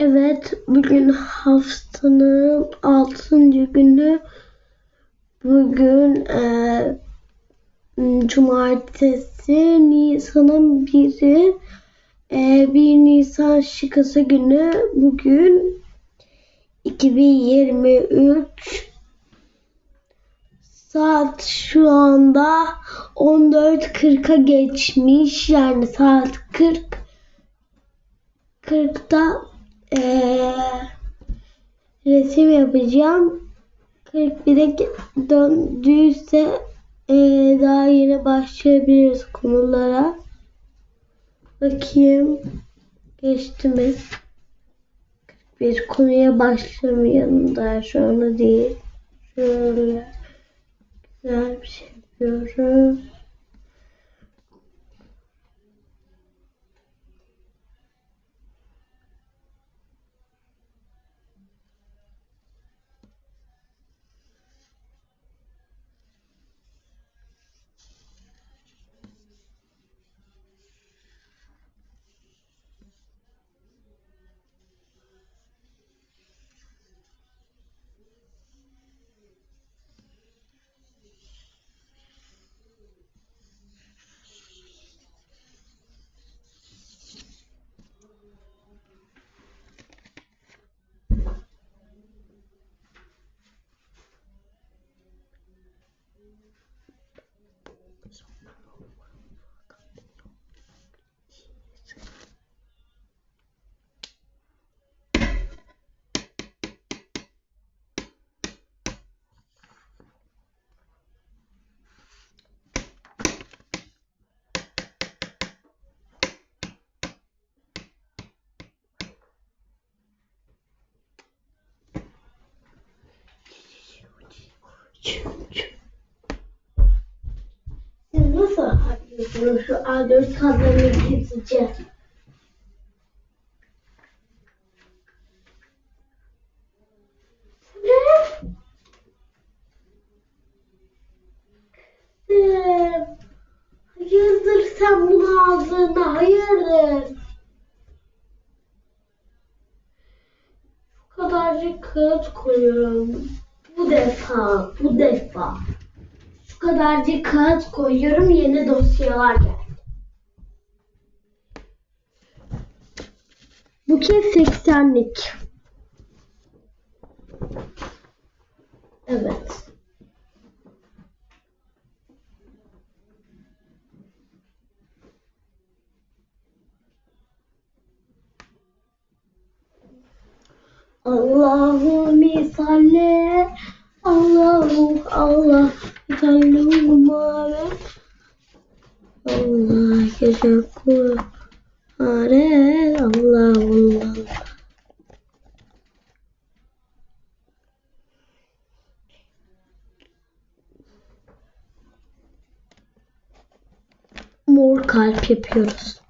Evet, bugün haftanın 6. günü. Bugün eee, cumartesi, Nisan'ın biri. Eee 1 Nisan şıkası günü. Bugün 2023 Saat şu anda 14.40'a geçmiş. Yani saat 40 40'ta eee, resim yapacağım. 41'e döndüyse eee, daha yeni başlayabiliriz konulara. Bakayım geçti mi? Bir konuya başlamayalım daha şu anda değil. Şöyle güzel bir şey yapıyoruz. Şu A4 kağıtlarını keseceğiz? Ne? Ee, Hayırdır sen bunu aldığında hayırdır? Şu kadarcık kağıt koyuyorum. Bu defa, bu defa. Şu kadarcık kağıt koyuyorum yeni dosyalar geldi. Bu kez 80'lik. Evet. Allahu misalle Allah yaşakur are Allah Allah Mor kalp yapıyoruz.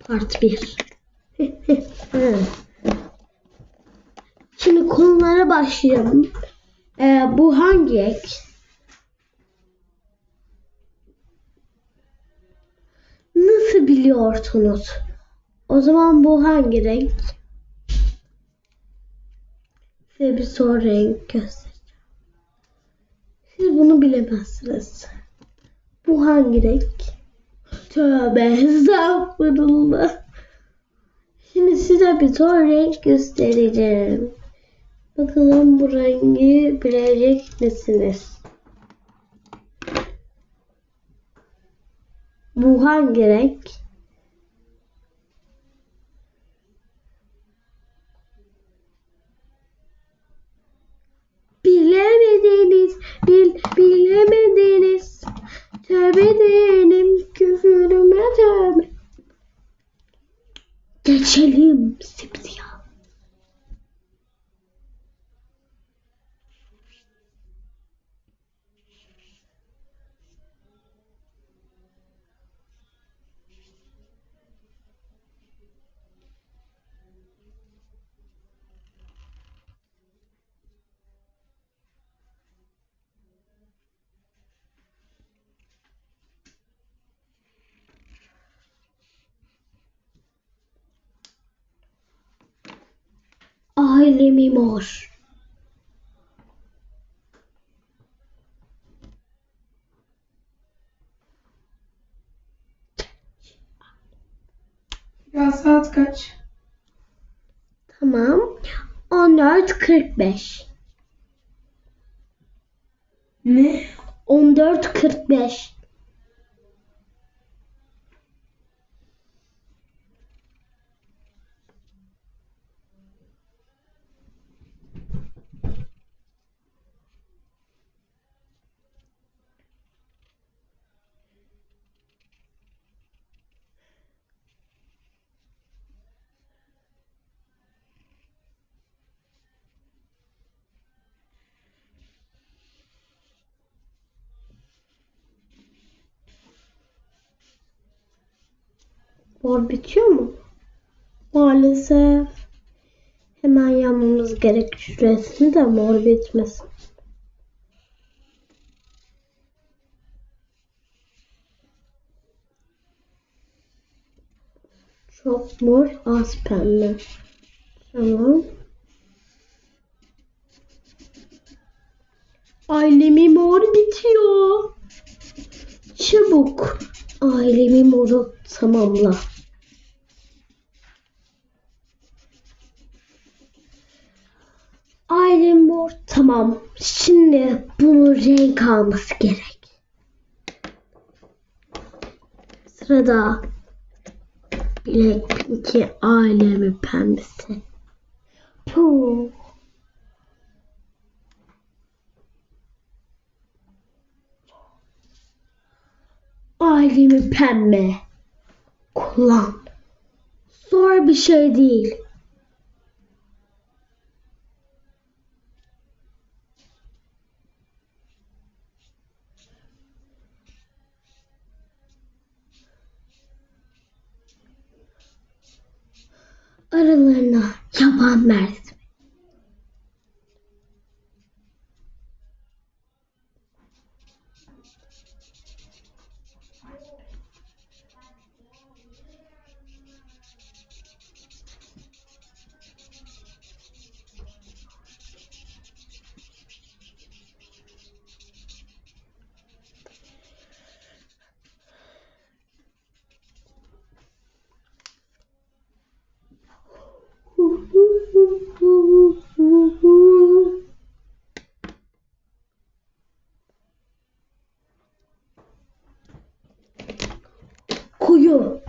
Part 1. Şimdi konulara başlayalım. Ee, bu hangi ek? Nasıl biliyorsunuz? O zaman bu hangi renk? Size bir soru renk göstereceğim. Siz bunu bilemezsiniz. Bu hangi renk? Tövbe estağfurullah. Şimdi size bir son renk göstereceğim. Bakalım bu rengi bilecek misiniz? Bu hangi renk? Geçelim simsiyah. Ailemi mor. Ya saat kaç? Tamam. 14.45. Ne? 14.45. Mor bitiyor mu? Maalesef. Hemen yanmamız gerek şurasını da mor bitmesin. Çok mor, az pembe. Tamam. Ailemi mor bitiyor. Çabuk ailemi moru tamamla. Ailem mor tamam. Şimdi bunun renk alması gerek. Sırada Blackpink'i ailemi pembesi. Puh. Ailemi pembe. Kullan. Zor bir şey değil. Aralarına yaban mersin.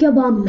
Yaban.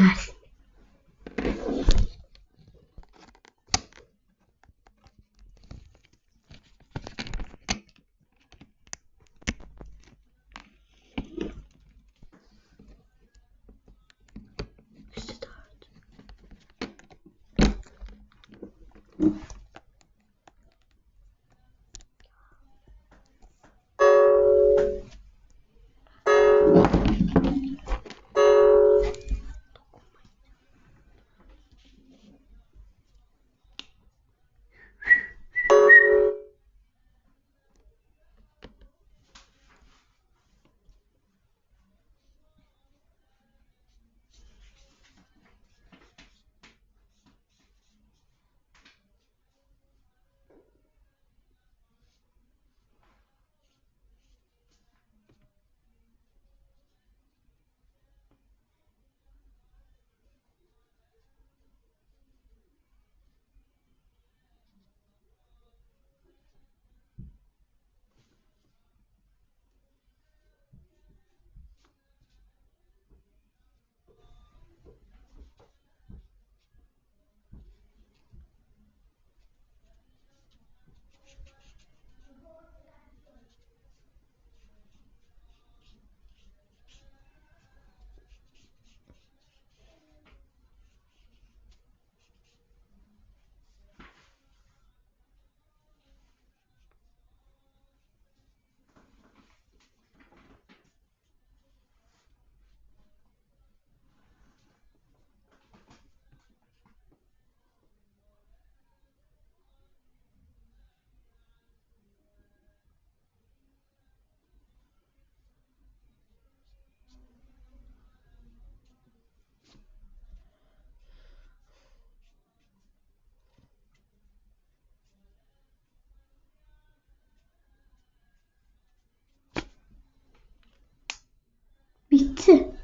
切。